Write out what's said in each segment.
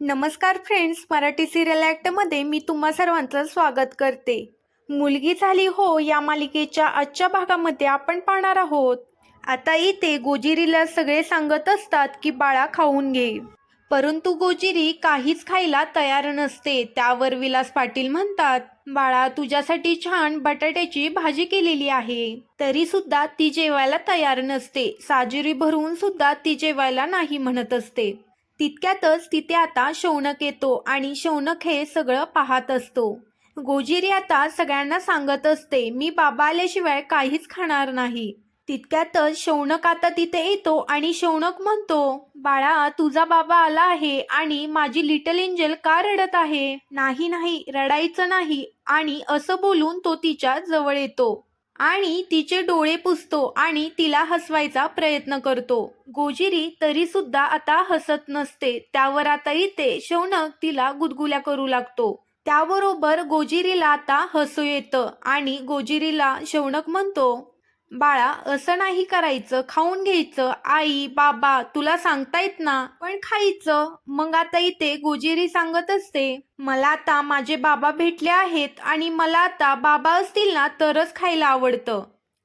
नमस्कार friends Marathi serial ॲक्टमध्ये मी तुम्हा सर्वांचं स्वागत करते. मुलगी झाली हो या मालिकेच्या आजच्या भागामध्ये आपण पाहणार आहोत. आता इथे गोजिरीला सगळे सांगत असतात की बाळा खाऊन घे. परंतु गोजिरी काहीच खायला तयार नसते. त्यावर विलास पाटील म्हणतात बाळा तुझ्यासाठी छान बटाट्याची भाजी केलेली आहे. तरी सुद्धा ती जेवायला तयार नसते. साजिरी भरून सुद्धा ती जेवायला नाही म्हणत असते. तितक्यातच तिथे आता शौनक येतो आणि शौनक हे सगळं पाहत असतो. गोजिरी आता सगळ्यांना सांगत असते मी बाबा आल्याशिवाय काहीच खाणार नाही. तितक्यातच शौनक आता तिथे येतो आणि शौनक म्हणतो बाळा तुझा बाबा आला आहे आणि माझी लिटल एंजल का रडत आहे? नाही नाही रडायचं नाही. आणि असं बोलून तो तिच्या जवळ येतो. आणि तिचे डोळे पुसतो आणि तिला हसवायचा प्रयत्न करतो. गोजिरी तरी सुद्धा आता हसत नसते. त्यावर आता इथे शौनक तिला गुदगुल्या करू लागतो. त्याबरोबर गोजिरीला आता हसू येतं आणि गोजिरीला शौनक म्हणतो बाळा असं नाही करायचं. खाऊन घ्यायचं. आई बाबा तुला सांगतायत ना पण खायचं. मग आता इथे गोजिरी सांगत असते मला आता माझे बाबा भेटले आहेत आणि मला आता बाबा असतील ना तरच खायला आवडतं.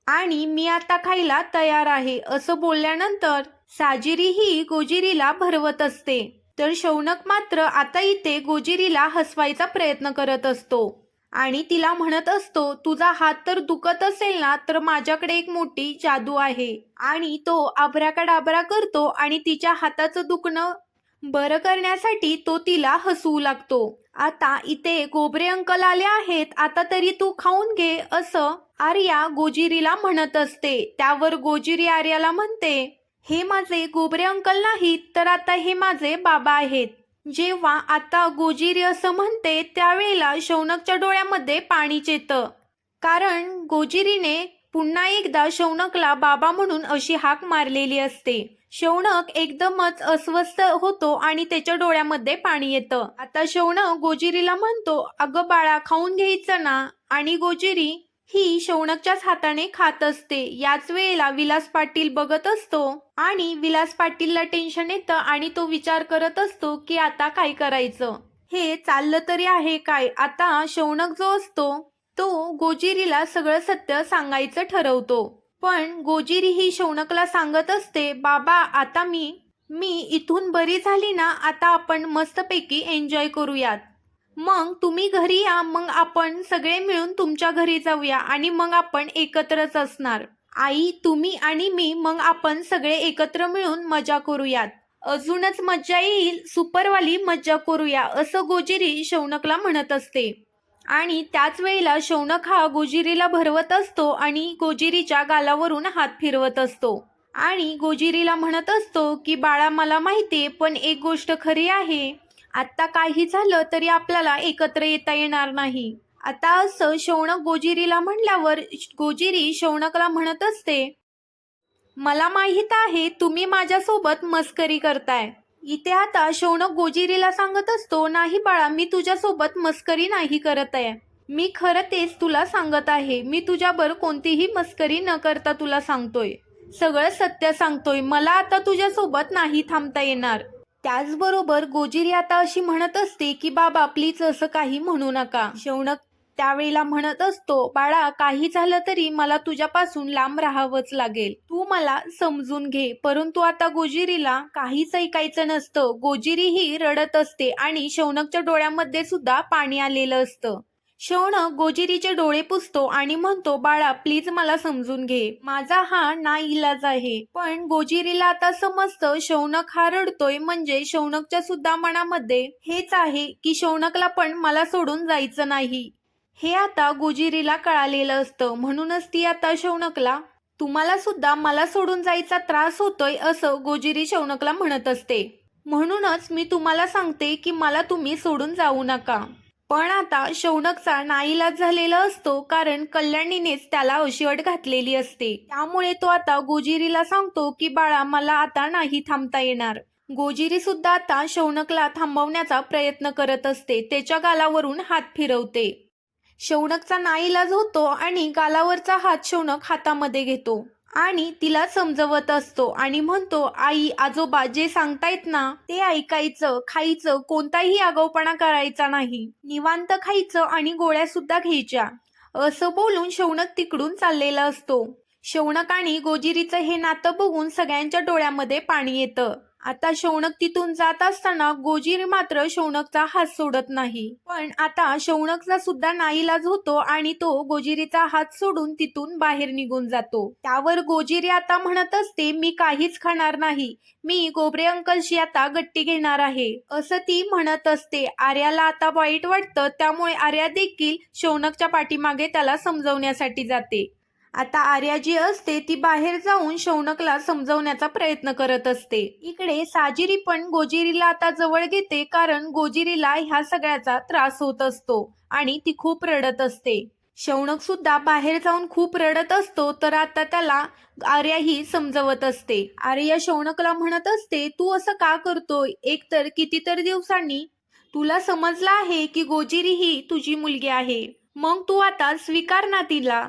आणि मी आता खायला तयार आहे. असं बोलल्यानंतर साजिरी ही गोजिरीला भरवत असते. तर शौनक मात्र आता इथे गोजिरीला हसवायचा प्रयत्न करत असतो. आणि तिला म्हणत असतो तुझा हात तर दुखत असेल ना तर माझ्याकडे एक मोठी जादू आहे. आणि तो आबराकाडाबरा करतो आणि तिच्या हाताचं दुखणं बरं करण्यासाठी तो तिला हसवू लागतो. आता इथे गोबरे अंकल आले आहेत आता तरी तू खाऊन घे असं आर्या गोजिरीला म्हणत असते. त्यावर गोजिरी आर्याला म्हणते हे माझे गोबरे अंकल नाहीत तर आता हे माझे बाबा आहेत. जेव्हा आता गोजिरी असं म्हणते त्यावेळेला शौनकच्या डोळ्यामध्ये पाणीच येतं कारण गोजिरीने पुन्हा एकदा शौनकला बाबा म्हणून अशी हाक मारलेली असते. शौनक एकदमच अस्वस्थ होतो आणि त्याच्या डोळ्यामध्ये पाणी येतं. आता शौनक गोजिरीला म्हणतो अगं बाळा खाऊन घ्यायचं ना. आणि गोजिरी ही शौनकच्याच हाताने खात असते. याच वेळेला विलास पाटील बघत असतो आणि विलास पाटीलला टेन्शन येतं आणि तो विचार करत असतो की आता काय करायचं? हे चाललं तरी आहे काय? आता शौनक जो असतो तो गोजिरीला सगळं सत्य सांगायचं ठरवतो. पण गोजिरी ही शौनकला सांगत असते बाबा आता मी मी इथून बरी झाली ना आता आपण मस्तपैकी एन्जॉय करूयात. मग तुम्ही घरी या मग आपण सगळे मिळून तुमच्या घरी जाऊया आणि मग आपण एकत्रच असणार. आई तुम्ही आणि मी मग आपण सगळे एकत्र मिळून मजा करूयात. अजूनच मज्जा येईल सुपरवाली मज्जा करूया असं गोजिरी शौनकला म्हणत असते. आणि त्याच वेळेला शौनक हा गोजिरीला भरवत असतो आणि गोजिरीच्या गालावरून हात फिरवत असतो. आणि गोजिरीला म्हणत असतो की बाळा मला माहितीये पण एक गोष्ट खरी आहे. आत्ता काही झालं तरी आपल्याला एकत्र येता येणार नाही. आता असं शौनक गोजिरीला म्हणल्यावर गोजिरी शौनकला म्हणत असते मला माहीत आहे तुम्ही माझ्यासोबत मस्करी करताय. इथे आता शौनक गोजिरीला सांगत असतो नाही बाळा मी तुझ्यासोबत मस्करी नाही करत आहे. मी खरं तेच तुला सांगत आहे. मी तुझ्यावर कोणतीही मस्करी न करता तुला सांगतोय. सगळं सत्य सांगतोय. मला आता तुझ्यासोबत नाही थांबता येणार. त्याचबरोबर गोजिरी आता अशी म्हणत असते की बाबा प्लीज असं काही म्हणू नका. शौनक त्यावेळेला म्हणत असतो बाळा काही झालं तरी मला तुझ्यापासून लांब राहावंच लागेल. तू मला समजून घे. परंतु आता गोजिरीला काहीच ऐकायचं नसतं. गोजिरी ही रडत असते आणि शौनकच्या डोळ्यामध्ये सुद्धा पाणी आलेलं असतं. शौनक गोजिरीचे डोळे पुसतो आणि म्हणतो बाळा प्लीज मला समजून घे. माझा हा ना इलाज आहे. पण गोजिरीला आता समजतं शौनक हा रडतोय म्हणजे शौनकच्या सुद्धा मनामध्ये हेच आहे की शौनकला पण मला सोडून जायचं नाही. हे आता गोजिरीला कळालेलं असतं. म्हणूनच ती आता शौनकला तुम्हाला सुद्धा मला सोडून जायचा त्रास होतोय असं गोजिरी शौनकला म्हणत असते. म्हणूनच मी तुम्हाला सांगते की मला तुम्ही सोडून जाऊ नका. पण आता शौनकचा नाईलाज झालेला असतो कारण कल्याणीनेच त्याला अशिवट घातलेली असते. त्यामुळे तो आता गोजिरीला सांगतो की बाळा मला आता नाही थांबता येणार. गोजिरी सुद्धा आता शौनकला थांबवण्याचा प्रयत्न करत असते. त्याच्या गालावरून हात फिरवते. शौनकचा नाईलाज होतो आणि गालावरचा हात शौनक हातामध्ये घेतो. आणि तिला समजवत असतो आणि म्हणतो आई आजोबा जे सांगतायत ना ते ऐकायचं खायचं कोणताही आगाऊपणा करायचा नाही. निवांत खायचं आणि गोळ्या सुद्धा घ्यायच्या. असं बोलून शौनक तिकडून चाललेला असतो. शौनक आणि गोजिरीचं हे नातं बघून सगळ्यांच्या डोळ्यामध्ये पाणी येतं. आता शौनक तिथून जात असताना गोजीर मात्र शौनकचा हात सोडत नाही. पण आता शौनकचा सुद्धा नाईलाज होतो आणि तो गोजिरीचा हात सोडून तिथून बाहेर निघून जातो. त्यावर गोजिरी आता म्हणत असते मी काहीच खाणार नाही. मी गोबरे अंकलशी आता गट्टी घेणार आहे. असं ती म्हणत असते. आर्याला आता वाईट वाटतं. त्यामुळे आर्या देखील शौनकच्या पाठीमागे त्याला समजवण्यासाठी जाते. आता आर्या जी असते ती बाहेर जाऊन शौनकला समजवण्याचा प्रयत्न करत असते. इकडे साजिरी पण गोजिरीला आता जवळ घेते कारण गोजिरीला ह्या सगळ्याचा त्रास होत असतो आणि ती खूप रडत असते. शौनक सुद्धा बाहेर जाऊन खूप रडत असतो तर आता त्याला आर्या ही समजवत असते. आर्या शौनकला म्हणत असते तू असं का करतोय? एकतर कितीतरी दिवसांनी तुला समजलं आहे की गोजिरी ही तुझी मुलगी आहे. मग तू आता स्वीकार ना तिला.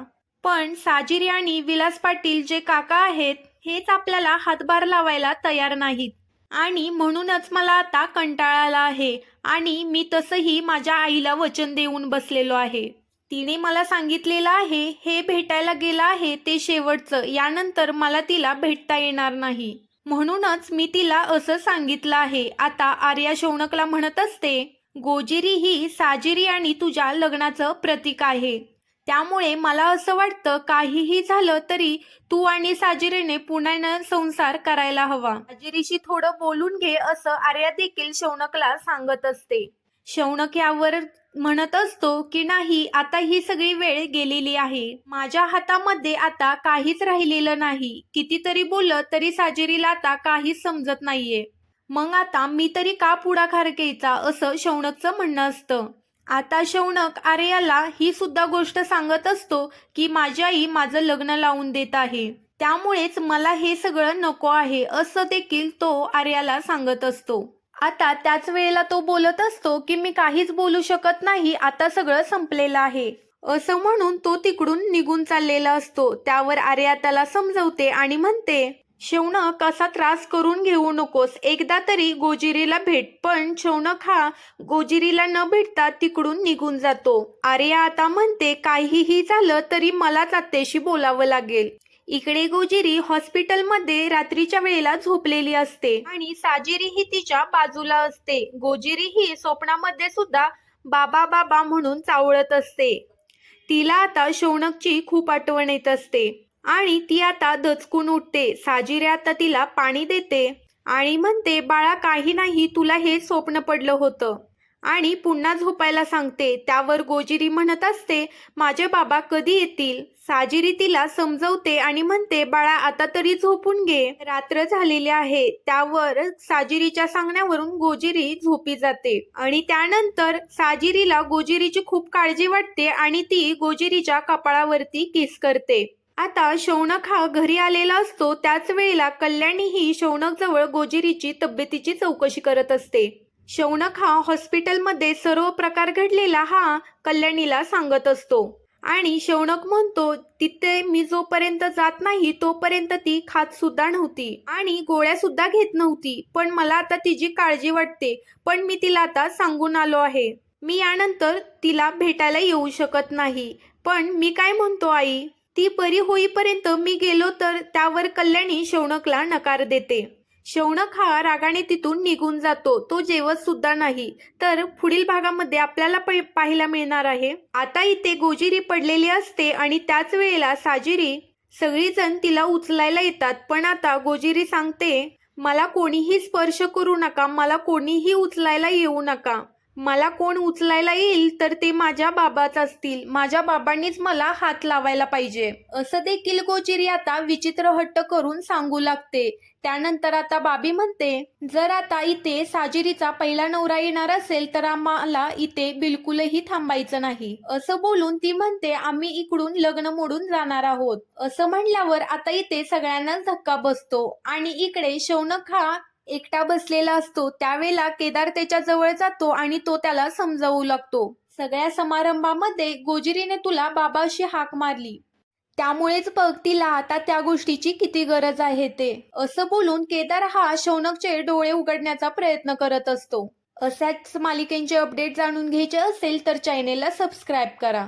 पण साजिरी आणि विलास पाटील जे काका आहेत हेच आपल्याला हातभार लावायला तयार नाहीत. आणि म्हणूनच मला आता कंटाळा आला आहे आणि मी तसंही माझ्या आईला वचन देऊन बसलेलो आहे. तिने मला सांगितलेलं आहे हे भेटायला गेलं आहे ते शेवटचं यानंतर मला तिला भेटता येणार नाही. म्हणूनच मी तिला असं सांगितलं आहे आता आर्या शौनकला म्हणत असते गोजिरी ही साजिरी आणि तुझ्या लग्नाचं प्रतीक आहे. त्यामुळे मला असं वाटतं काहीही झालं तरी तू आणि साजिरीने पुण्यानं संसार करायला हवा. साजिरीशी थोडं बोलून घे असं आर्या देखील शौनकला सांगत असते. शौनक यावर म्हणत असतो की नाही आता ही सगळी वेळ गेलेली आहे. माझ्या हातामध्ये आता काहीच राहिलेलं नाही. कितीतरी बोललं तरी साजिरीला आता काहीच समजत नाहीये. मग आता मी तरी का पुढाकार घ्यायचा? असं शौनकचं म्हणणं असतं. आता शौनक आर्याला ही सुद्धा गोष्ट सांगत असतो की माझी आई माझं लग्न लावून देत आहे. त्यामुळेच मला हे सगळं नको आहे असं देखील तो आर्याला सांगत असतो. आता त्याच वेळेला तो बोलत असतो की मी काहीच बोलू शकत नाही आता सगळं संपलेलं आहे. असं म्हणून तो तिकडून निघून चाललेला असतो. त्यावर आर्या त्याला समजवते आणि म्हणते शौनक असा त्रास करून घेऊ नकोस. एकदा तरी गोजिरीला भेट पण शौनक हा गोजिरीला न भेटता तिकडून निघून जातो. आर्या आता म्हणते काहीही झालं तरी मलाच आत्तेशी बोलावं लागेल. इकडे गोजिरी हॉस्पिटलमध्ये रात्रीच्या वेळेला झोपलेली असते आणि साजिरी ही तिच्या बाजूला असते. गोजिरी ही स्वप्नामध्ये सुद्धा बाबा बाबा म्हणून चावळत असते. तिला आता शौनकची खूप आठवण येत असते. आणि ती आता दचकून उठते. साजिरे आता तिला पाणी देते आणि म्हणते बाळा काही नाही तुला हे स्वप्न पडलं होतं. आणि पुन्हा झोपायला सांगते त्यावर गोजिरी म्हणत असते माझे बाबा कधी येतील? साजिरी तिला समजवते आणि म्हणते बाळा आता तरी झोपून घे. रात्र झालेली आहे. त्यावर साजिरीच्या सांगण्यावरून गोजिरी झोपी जाते आणि त्यानंतर साजिरीला गोजिरीची खूप काळजी वाटते आणि ती गोजिरीच्या कपाळावरती किस करते. आता शौनक हा घरी आलेला असतो त्याच वेळेला कल्याणी ही शौनक जवळ गोजिरीची तब्येतीची चौकशी करत असते. शौनक हा हॉस्पिटलमध्ये सर्व प्रकार घडलेला हा कल्याणीला सांगत असतो. आणि शौनक म्हणतो तिथे मी जोपर्यंत जात नाही तोपर्यंत ती खात सुद्धा नव्हती आणि गोळ्या सुद्धा घेत नव्हती. पण मला आता तिची काळजी वाटते पण मी तिला आता सांगून आलो आहे. मी यानंतर तिला भेटायला येऊ शकत नाही. पण मी काय म्हणतो आई? ती बरी होईपर्यंत मी गेलो तर त्यावर कल्याणी शौनकला नकार देते. शौनक हा रागाने तिथून निघून जातो. तो जेवत सुद्धा नाही. तर पुढील भागामध्ये आपल्याला पाहायला मिळणार आहे. आता इथे गोजिरी पडलेली असते आणि त्याच वेळेला साजिरी सगळीजण तिला उचलायला येतात. पण आता गोजिरी सांगते मला कोणीही स्पर्श करू नका. मला कोणीही उचलायला येऊ नका. मला कोण उचलायला येईल तर ते माझ्या बाबाच असतील. माझ्या बाबांनीच मला हात लावायला पाहिजे. असं देखील गोजिरी आता विचित्र हट्ट करून सांगू लागते. त्यानंतर आता बाबी म्हणते जर आता इथे साजिरीचा पहिला नवरा येणार असेल तर आम्हाला इथे बिलकुलही थांबायचं नाही. असं बोलून ती म्हणते आम्ही इकडून लग्न मोडून जाणार आहोत. असं म्हणल्यावर आता इथे सगळ्यांनाच धक्का बसतो आणि इकडे शौनक हा एकटा बसलेला असतो त्यावेळेला केदार त्याच्याजवळ जातो आणि तो त्याला समजावू लागतो. सगळ्या समारंभामध्ये गोजिरीने तुला बाबाशी हाक मारली. त्यामुळेच बघ तिला आता त्या गोष्टीची किती गरज आहे ते. असं बोलून केदार हा शौनकचे डोळे उघडण्याचा प्रयत्न करत असतो. अशाच मालिकेंचे अपडेट जाणून घ्यायचे असेल तर चॅनेलला सबस्क्राईब करा.